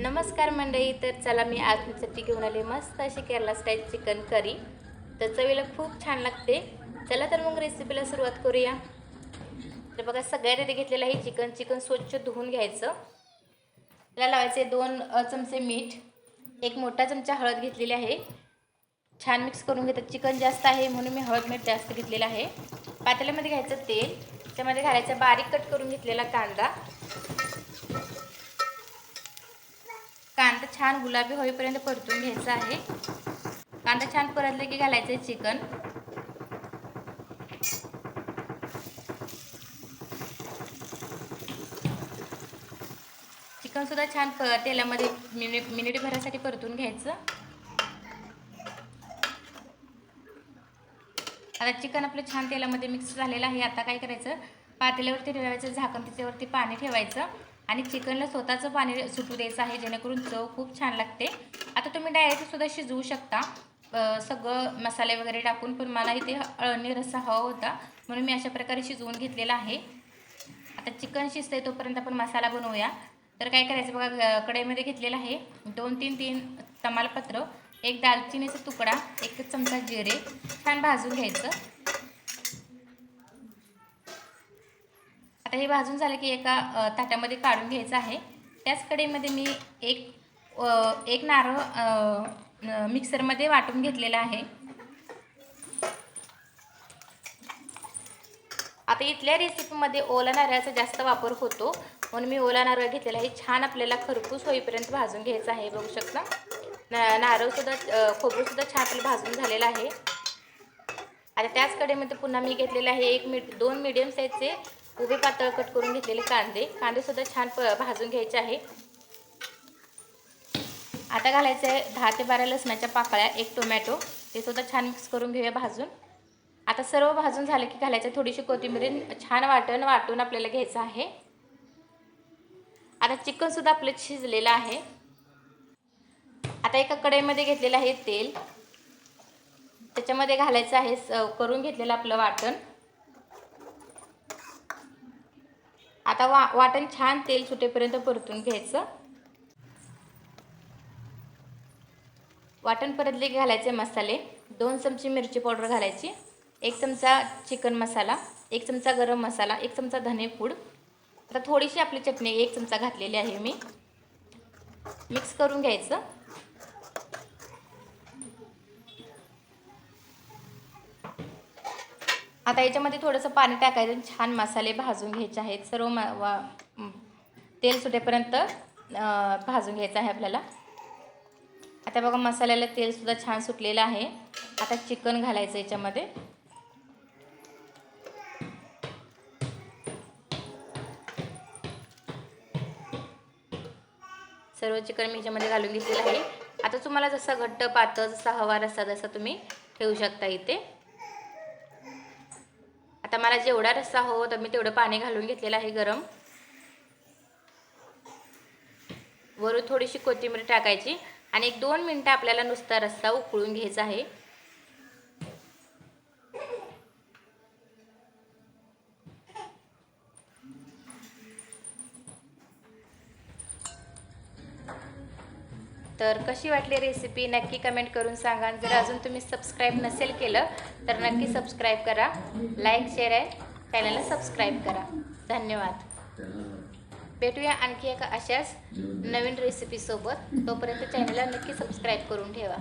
नमस्कार मंडळी तर चला मी आज तुमच्यासाठी घेऊन आले मस्त अशी केरला स्टाईल चिकन करी तर चवीला खूप छान लागते. चला तर मग रेसिपीला सुरुवात करूया. तर बघा सगळ्यात आधी घेतलेलं आहे चिकन. चिकन स्वच्छ धुवून घ्यायचं. त्याला लावायचे दोन चमचे मीठ. एक मोठा चमचा हळद घेतलेली आहे. छान मिक्स करून घेतात. चिकन जास्त आहे म्हणून मी हळद मीठ जास्त घेतलेलं आहे. पातेल्यामध्ये घ्यायचं तेल. त्यामध्ये घालायचं बारीक कट करून घेतलेला कांदा. कांदा छान गुलाबी होईपर्यंत परतून घ्यायचा आहे. कांदा छान परतले की घालायचं आहे चिकन. चिकन सुद्धा छान प तेलामध्ये मिनिट मिनिट भरासाठी परतून घ्यायचं. आता चिकन आपलं छान तेलामध्ये मिक्स झालेलं आहे. आता काय करायचं? पातेल्यावरती ठेवायचं झाकण तिच्यावरती पाणी ठेवायचं. आणि चिकनला स्वतःचं पाणी सुटू द्यायचं आहे जेणेकरून चव खूप छान लागते. आता तुम्ही डायरेक्टसुद्धा शिजवू शकता. सगळं मसाले वगैरे टाकून पण मला इथे अळणी रस्सा हवा होता म्हणून मी अशा प्रकारे शिजवून घेतलेला आहे. आता चिकन शिजतंय तोपर्यंत आपण मसाला बनवूया. तर काय करायचं बघा कढईमध्ये घेतलेलं आहे. दोन तीन तीन तमालपत्र एक दालचिनीचा तुकडा एक चमचा जिरे छान भाजून घ्यायचं. आता हे भाजून झालं की एका ताटामध्ये काढून घ्यायचं आहे. त्याच कडेमध्ये मी एक एक नारळ मिक्सरमध्ये वाटून घेतलेला आहे. आता इथल्या रेसिपीमध्ये ओला नारळाचा जास्त वापर होतो. म्हणून मी ओला नारळ घेतलेला आहे. छान आपल्याला खरपूस होईपर्यंत भाजून घ्यायचं आहे. बघू शकता. ना नारळसुद्धा खोबरंसुद्धा छान आपलं भाजून झालेलं आहे. आता त्याच कडेमध्ये पुन्हा मी घेतलेलं आहे एक मीड दोन मीडियम साईजचे उभे पातळ कट करून घेतलेले कांदे. कांदेसुद्धा छान प भाजून घ्यायचे आहे. आता घालायचं आहे दहा ते बारा लसणाच्या पाकळ्या एक टोमॅटो ते सुद्धा छान मिक्स करून घेऊया भाजून. आता सर्व भाजून झालं की घालायचं थोडीशी कोथिंबीर. छान वाटण वाटून आपल्याला घ्यायचं आहे. आता चिकनसुद्धा आपलं शिजलेलं आहे. आता एका कढईमध्ये घेतलेलं आहे तेल. त्याच्यामध्ये घालायचं आहे स- करून घेतलेलं आपलं वाटण. आता वा वाटण छान तेल सुटेपर्यंत परतून घ्यायचं. वाटण परतले घालायचे मसाले. दोन चमचे मिरची पावडर घालायची. एक चमचा चिकन मसाला एक चमचा गरम मसाला एक चमचा धनेपूड आता थोडीशी आपली चटणी एक चमचा घातलेली आहे मी. मिक्स करून घ्यायचं. आता याच्यामध्ये थोडंसं पाणी टाकायचं आणि छान मसाले भाजून घ्यायचे आहेत. सर्व म वा तेल सुटेपर्यंत भाजून घ्यायचं आहे आपल्याला. आता बघा मसाल्याला तेलसुद्धा छान सुटलेलं आहे. आता चिकन घालायचं याच्यामध्ये. सर्व चिकन मी याच्यामध्ये घालून घेतलेलं आहे. आता तुम्हाला जसा घट्ट पातळ जसा हवा रस्सा जसा तुम्ही ठेवू शकता इथे. आता मला जेवढा रस्सा हो तर मी तेवढं पाणी घालून घेतलेलं आहे गरम. वरून थोडीशी कोथिंबीर टाकायची आणि एक दोन मिनटं आपल्याला नुसता रस्सा उकळून घ्यायचा आहे. तर कशी वाटली रेसिपी नक्की कमेंट करून सांगा. जर अजून तुम्ही सबस्क्राईब नसेल केलं तर नक्की सबस्क्राईब करा. लाईक शेअर आहे चॅनलला सबस्क्राईब करा. धन्यवाद. भेटूया आणखी एका अशाच नवीन रेसिपीसोबत तोपर्यंत चॅनलला नक्की सबस्क्राईब करून ठेवा.